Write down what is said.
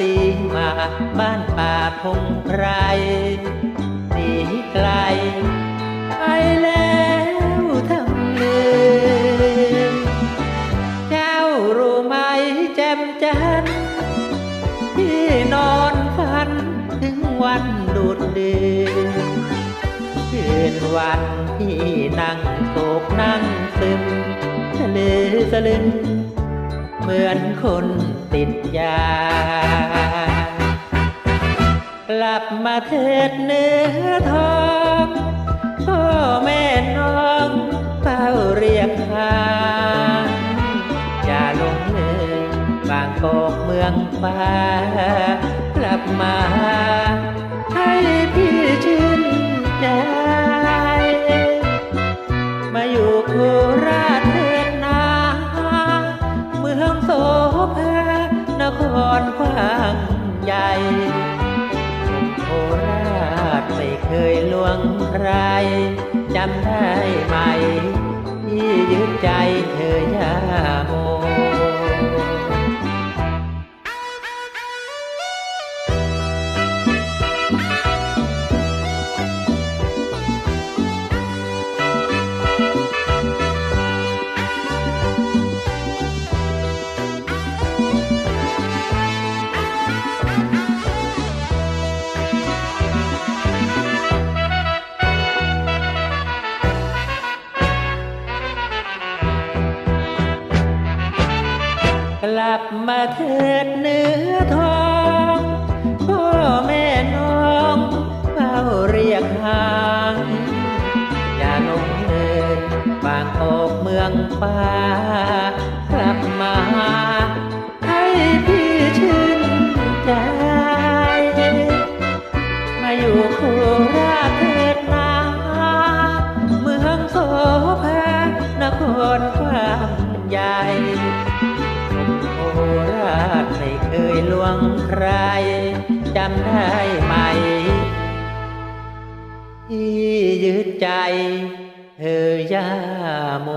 ตีมาบ้านป่าพงไพรหนีไกลไปแล้วทั้งลืมเจ้ารู้ไหมแจ่มจันที่นอนฝันถึงวันดูดเดื่มคืนวันที่นั่งโศกนั่งซึมทะเลสลึม เหมือนคนติดยากลับมาเถิดเนื้อทองพ่อแม่น้องเฝ้าเรียกหาอย่าลงเลยบางกอกเมืองฟ้ากลับมา ครกว้างใหญ่โคราชไม่เคยลวงใครจำได้ไหม ที่ยึดใจเธอยาโม กลับมาเถิดเนื้อทองพ่อแม่น้องเฝ้าเรียกหาอย่าลงเลยบางออกเมืองฟ้ากลับมาให้พี่ชื่นใจมาอยู่โค ยลวงใครจำได้ไหมที่ยืดใจเธอย่าโม